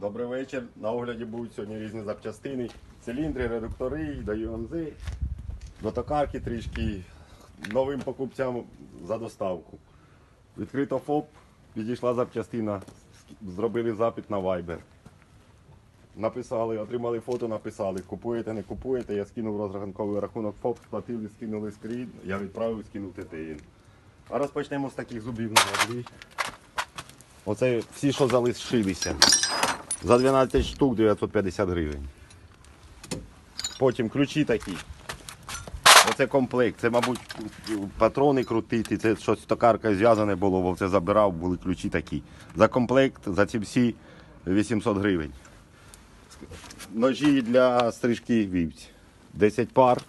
Добрий вечір. На огляді будуть сьогодні різні запчастини. Циліндри, редуктори, до UMZ, до трішки новим покупцям за доставку. Відкрито ФОП, підійшла запчастина, зробили запит на Viber. Написали, отримали фото, написали, купуєте, не купуєте. Я скинув розрахунковий рахунок ФОП, сплатили, скинули скрін, я відправив, скинув ТТН. А розпочнемо з таких зубів на воді. Оце всі, що залишилися. За 12 штук 950 гривень. Потім ключі такі. Оце комплект. Це, мабуть, патрони крутити. Це щось токарка зв'язане було, бо це забирав, були ключі такі. За комплект, за ці всі 800 гривень. Ножі для стрижки вівці. 10 пар,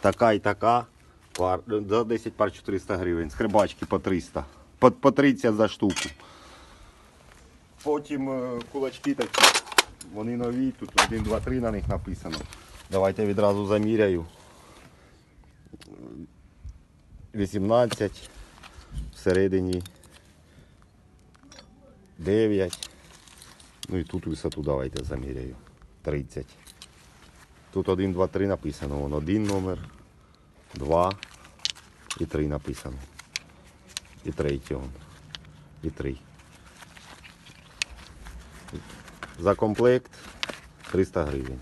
така і така. Пар, за 10 пар 400 гривень. Скрибачки по 300. По, по 30 за штуку. Потім е, кулачки такі. Вони нові, тут 1, 2, 3 на них написано. Давайте відразу заміряю. 18. Всередині 9. Ну і тут висоту давайте заміряю. 30. Тут 1, 2, 3 написано. Вон один номер, 2 і 3 написано. І третій. І 3. За комплект 300 гривень.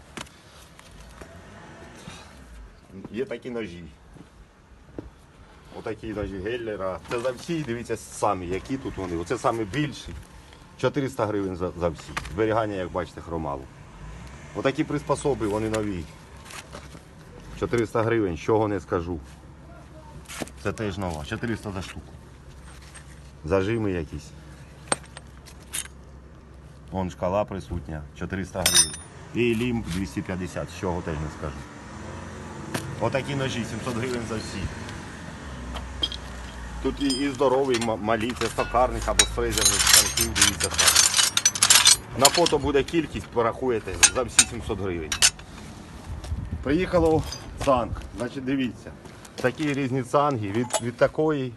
Є такі ножі. Отакі ножі Геллера. Це за всі, дивіться самі, які тут вони. Оце самі більші. 400 гривень за, за всі. Зберігання, як бачите, хромало. Отакі приспособи, вони нові. 400 гривень, чого не скажу. Це теж нова. 400 за штуку. Зажими якісь. Вон шкала присутня, 400 гривень. І лімб 250, з чого теж не скажу. Отакі ножі, 700 гривень за всі. Тут і, і здоровий, м- малі, це стокарник або фрезерних станків, дивіться. На фото буде кількість, порахуєте, за всі 700 гривень. Приїхало цанг, значить дивіться. Такі різні цанги від, від такої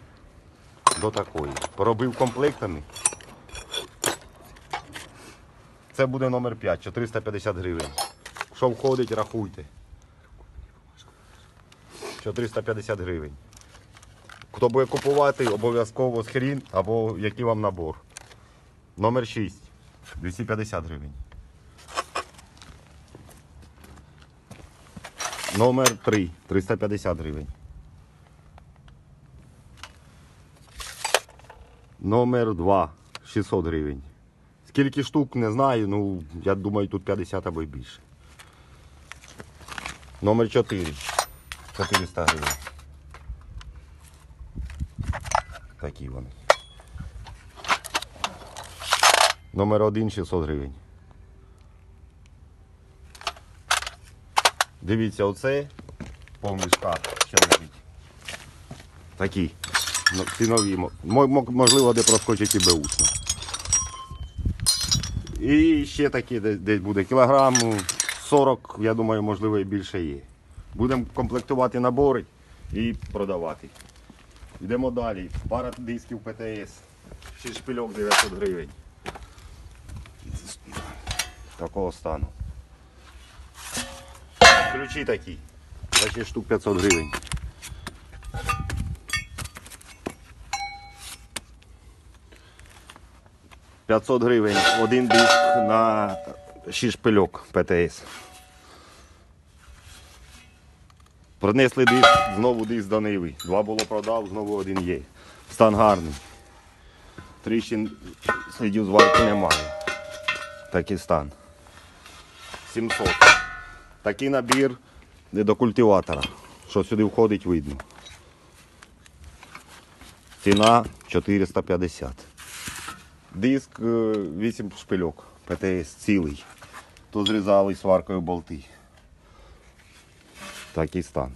до такої. Поробив комплектами. Це буде номер 5, 450 гривень. Що входить, рахуйте. 450 гривень. Хто буде купувати, обов'язково скрін або який вам набор. Номер 6, 250 гривень. Номер 3, 350 гривень. Номер 2, 600 гривень. Скільки штук, не знаю, ну я думаю, тут 50 або й більше. Номер 4, 400 гривень. Такі вони. Номер 1 600 гривень. Дивіться, оце повний шкаф ще лежить. Такі. Можливо, де проскочить і беушно. І ще такі десь, буде кілограм 40, я думаю, можливо, і більше є. Будемо комплектувати набори і продавати. Йдемо далі. Пара дисків ПТС. Ще шпильок 900 гривень. Такого стану. Ключі такі. За 6 штук 500 гривень. – 500 гривень. Один диск на 6 шпильок ПТС. Принесли диск, знову диск до Ниви. Два було продав, знову один є. Стан гарний. Тріщин слідів зварки немає. Такий стан. 700. Такий набір до культиватора. Що сюди входить, видно. Ціна 450. Диск е, 8 шпильок. ПТС цілий. Тут зрізали сваркою болти. Такий стан.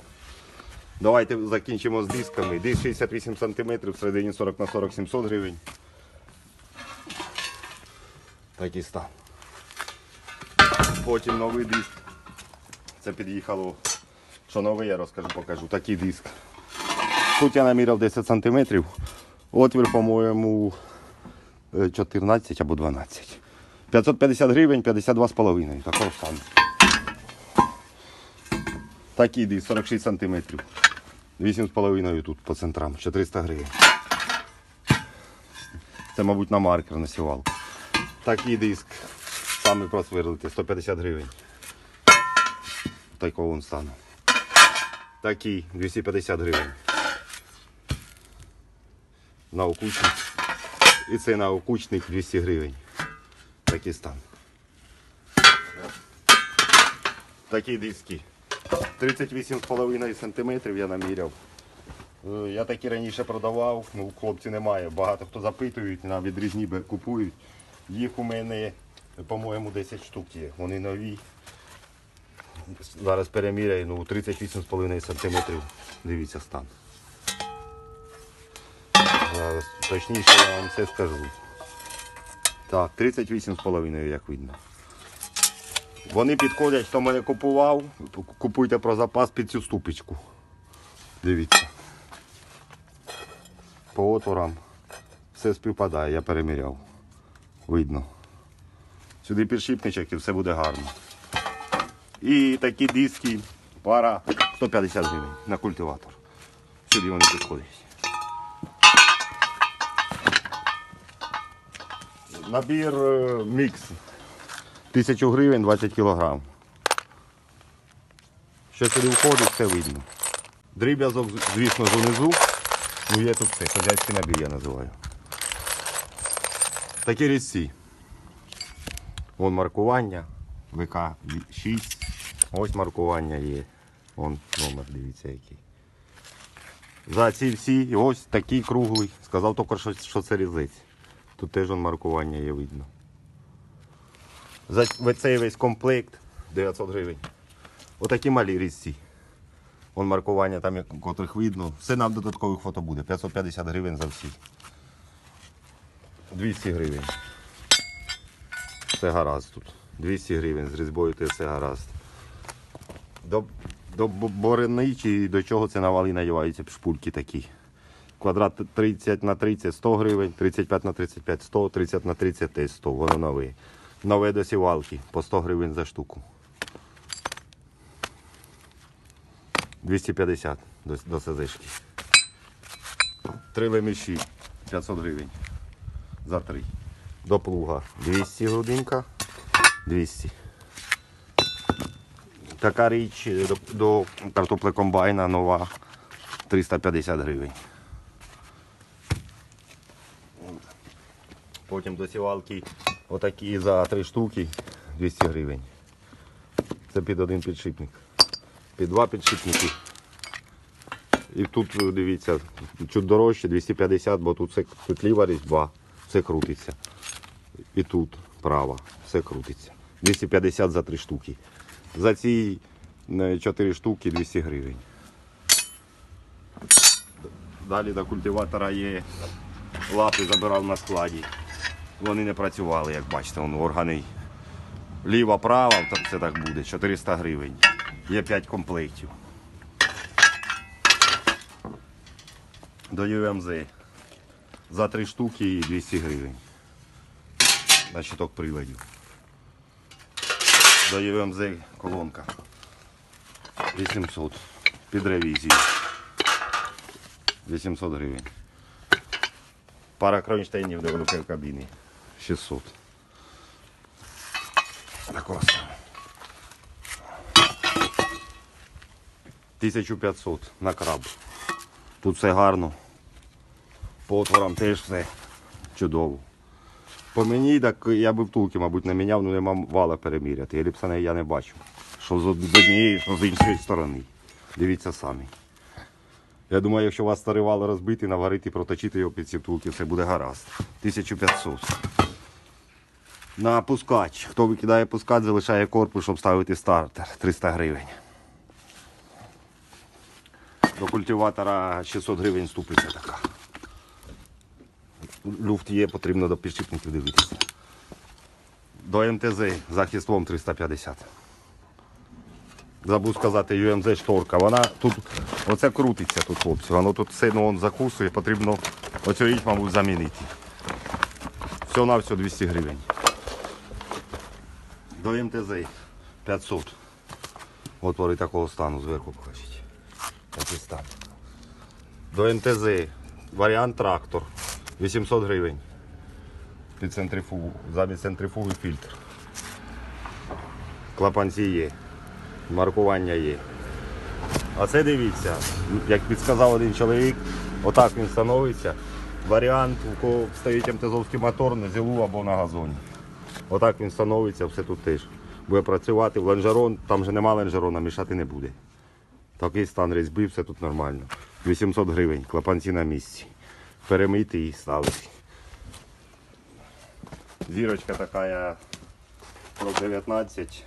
Давайте закінчимо з дисками. Диск 68 см, всередині 40 на 40 700 гривень. Такий стан. Потім новий диск. Це під'їхало. Що новий, я розкажу, покажу. Такий диск. Тут я наміряв 10 см. Отвір, по-моєму, е, 14 або 12. 550 гривень, 52,5. Такого стану. Такий диск 46 сантиметрів. 8,5 тут по центрам, 400 гривень. Це, мабуть, на маркер на сівалку. Такий диск. Саме просверлити, 150 гривень. Такого він стану. Такий 250 гривень. На окучник. І це на окучник 200 гривень. Такий стан. Такі диски. 38,5 см я наміряв. Е, Я такі раніше продавав, ну хлопці немає. Багато хто запитують, на відрізні купують. Їх у мене, по-моєму, 10 штук є. Вони нові. Зараз переміряю, ну 38,5 см. Дивіться стан. Точніше я вам це скажу. Так, 38,5, як видно. Вони підходять, хто мене купував, купуйте про запас під цю ступочку. Дивіться. По отворам все співпадає, я переміряв. Видно. Сюди підшипничок і все буде гарно. І такі диски, пара 150 гривень на культиватор. Сюди вони підходять. Набір е, мікс. 1000 гривень 20 кілограм. Що сюди входить, все видно. Дріб'язок, звісно, унизу. Ну є тут все, хазяйський набір я називаю. Такі різці. Вон маркування, ВК 6. Ось маркування є. Вон номер, дивіться який. За ці всі, ось такий круглий. Сказав тільки, що це різець. Тут теж вон маркування є видно. За цей весь комплект 900 гривень. Отакі малі різці. Вон маркування там, котрих видно. Все нам додаткових фото буде. 550 гривень за всі. 200 гривень. Все гаразд тут. 200 гривень з різьбою те все гаразд. До, до борини чи до чого це на вали надіваються шпульки такі. Квадрат 30 на 30 100 гривень, 35 на 35 100, 30 на 30 теж 100, воно нове. Нове до сівалки по 100 гривень за штуку. 250 до, до СЗшки. Три леміші 500 гривень за три. До плуга 200 грудинка, 200. Така річ до, до картоплекомбайна нова 350 гривень. Потім до сівалки отакі за три штуки 200 гривень. Це під один підшипник. Під два підшипники. І тут е, дивіться, чуть дорожче 250, бо тут, все, тут ліва різьба, все крутиться. І тут права, все крутиться. 250 за три штуки. За ці е, чотири штуки 200 гривень. Далі до культиватора є лапи забирав на складі. Вони не працювали, як бачите, воно органи. Ліва, права, так це так буде, 400 гривень. Є 5 комплектів. До UMZ. За 3 штуки і 200 гривень. На щиток приладів. До UMZ колонка. 800. Під ревізію. 800 гривень. Пара кронштейнів до великої кабіни. 600. Такого самого. 1500 на краб. Тут все гарно. По отворам теж все чудово. По мені, так я би втулки, мабуть, не міняв, але нема вала переміряти. Еліпсона я не бачу. Що з однієї, що з іншої сторони. Дивіться самі. Я думаю, якщо у вас старий вал розбитий, наварити, проточити його під ці втулки, все буде гаразд. 1500. На пускач. Хто викидає пускач, залишає корпус, щоб ставити стартер. 300 гривень. До культиватора 600 гривень ступиця така. Люфт є, потрібно до підшипників дивитися. До МТЗ захист лом 350. Забув сказати, UMZ шторка. Вона тут, оце крутиться тут, хлопці. Воно тут сильно он закусує, потрібно оцю річ, мабуть, замінити. Все на все 200 гривень. До МТЗ 500. Отвори такого стану зверху покажіть. Такий стан. До МТЗ варіант трактор 800 гривень. Під центрифугу. Замість центрифуги фільтр. Клапанці є. Маркування є. А це дивіться, як підсказав один чоловік, отак він становиться. Варіант, у кого стоїть МТЗовський мотор на зілу або на газоні. Отак він становиться, все тут теж. Буде працювати в лонжерон, там же нема лонжерона, мішати не буде. Такий стан різьби, все тут нормально. 800 гривень, клапанці на місці. Перемити і ставити. Зірочка така 19,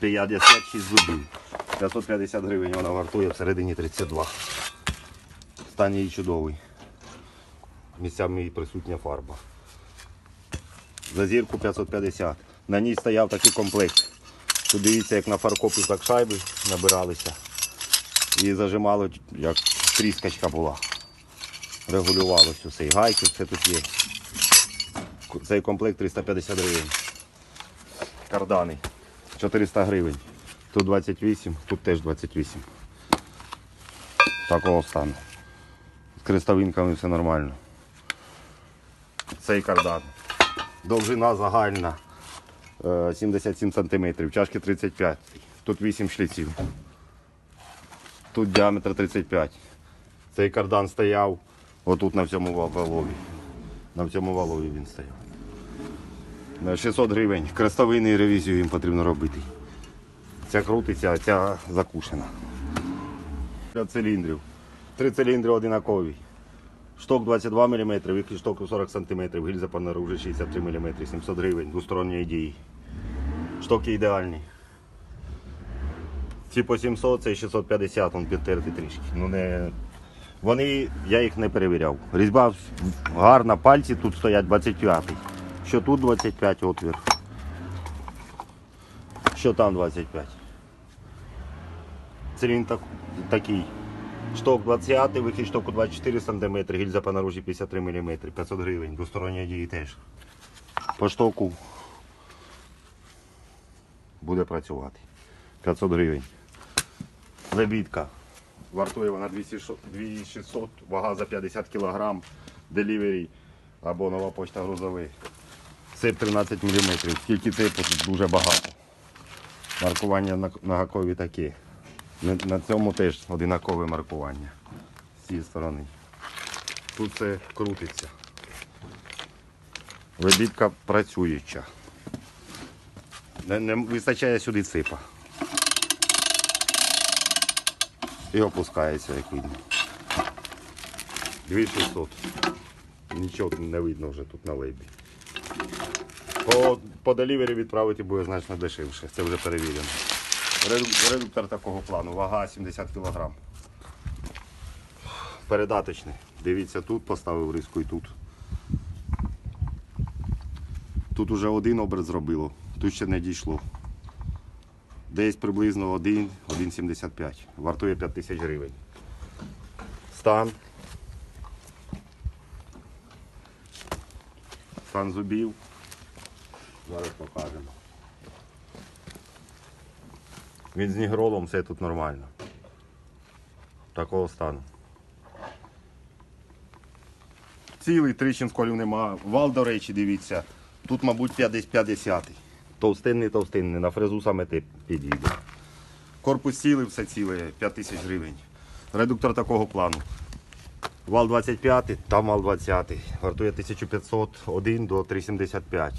56 зубів. 550 гривень вона вартує всередині 32. Стан її чудовий. Місцями її присутня фарба. За зірку 550. На ній стояв такий комплект. Тут дивіться, як на фаркопі так шайби набиралися. І зажимало, як тріскачка була. Регулювалося все. І гайки, все тут є. Цей комплект 350 гривень. Кардани. 400 гривень. Тут 28, тут теж 28. Такого стану. З крестовинками все нормально. Цей кардан. Довжина загальна е, 77 см, чашки 35. Тут 8 шліців. Тут діаметр 35. Цей кардан стояв отут на ва- валові. На цьому валові він стояв. 600 гривень. Крестовини ревізію їм потрібно робити. Ця крутиться, а ця закушена. Для циліндрів. Три циліндри одинакові. Шток 22 мм, вихід штоку 40 см, гільза понаружі 63 мм, 700 гривень, двосторонньої дії. Штоки ідеальні. Ці по 700, цей 650, он підтерти трішки. Ну не... Вони, я їх не перевіряв. Різьба гарна, пальці тут стоять 25. Що тут 25 отвір. Що там 25. Циліндр так, такий. Шток 20, вихід штоку 24 см, гільза по наружі 53 мм, 500 гривень, двосторонні дії теж. По штоку буде працювати. 500 гривень. Лебідка. Вартує вона 2600, вага за 50 кг, делівері або нова почта грузовий. Цеп 13 мм, тільки цепу дуже багато. Маркування на гакові таке. На, цьому теж одинакове маркування з цієї сторони. Тут це крутиться. Лебідка працююча. Не, не вистачає сюди ципа. І опускається, як видно. 2600. Нічого не видно вже тут на лейбі. По, по делівері відправити буде значно дешевше. Це вже перевірено. Реду- Редуктор такого плану, вага 70 кг. Передаточний. Дивіться, тут поставив риску і тут. Тут уже один оберт зробило, тут ще не дійшло. Десь приблизно 1, 1,75. Вартує 5 тисяч гривень. Стан. Стан зубів. Зараз покажемо. Він з нігролом, все тут нормально. Такого стану. Цілий тріщин сколів нема. Вал, до речі, дивіться. Тут, мабуть, 50. Товстинний, товстинний. На фрезу саме те підійде. Корпус цілий, все ціле, 5 тисяч гривень. Редуктор такого плану. Вал 25, там вал 20. Вартує 1500, 1 до 3,75.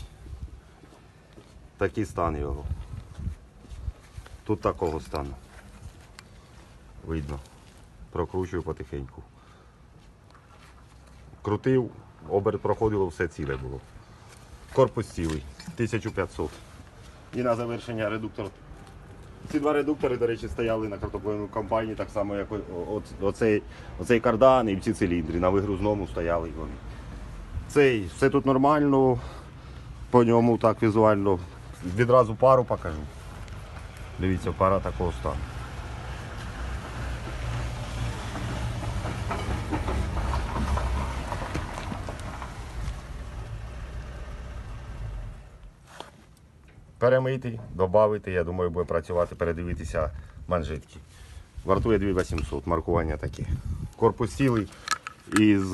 Такий стан його. Тут такого стану. Видно. Прокручую потихеньку. Крутив, оберт проходило, все ціле було. Корпус цілий, 1500. І на завершення редуктор. Ці два редуктори, до речі, стояли на картопляній компанії, так само, як оцей, оцей кардан і ці циліндри. На вигрузному стояли вони. Цей, все тут нормально, по ньому так візуально. Відразу пару покажу. Дивіться, пара такого стану. Перемити, додати, я думаю, буде працювати, передивитися манжетки. Вартує 2800, маркування таке. Корпус цілий із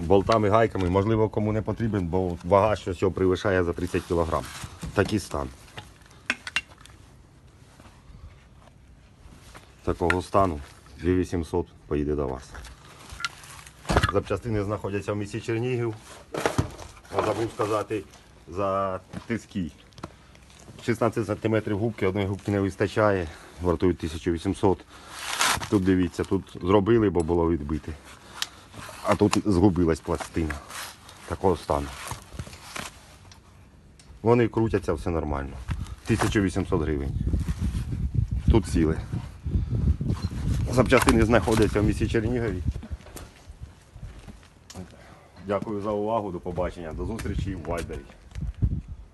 болтами, гайками. Можливо, кому не потрібен, бо вага що цього перевищає за 30 кг. Такий стан. Такого стану 2800 поїде до вас. Запчастини знаходяться в місті Чернігів. Забув сказати за тиски. 16 см губки, одної губки не вистачає, вартують 1800. Тут дивіться, тут зробили, бо було відбите. А тут згубилась пластина. Такого стану. Вони крутяться, все нормально. 1800 гривень. Тут ціле. Запчастини знаходяться в місті Чернігові. Дякую за увагу, до побачення. До зустрічі в Вайбері.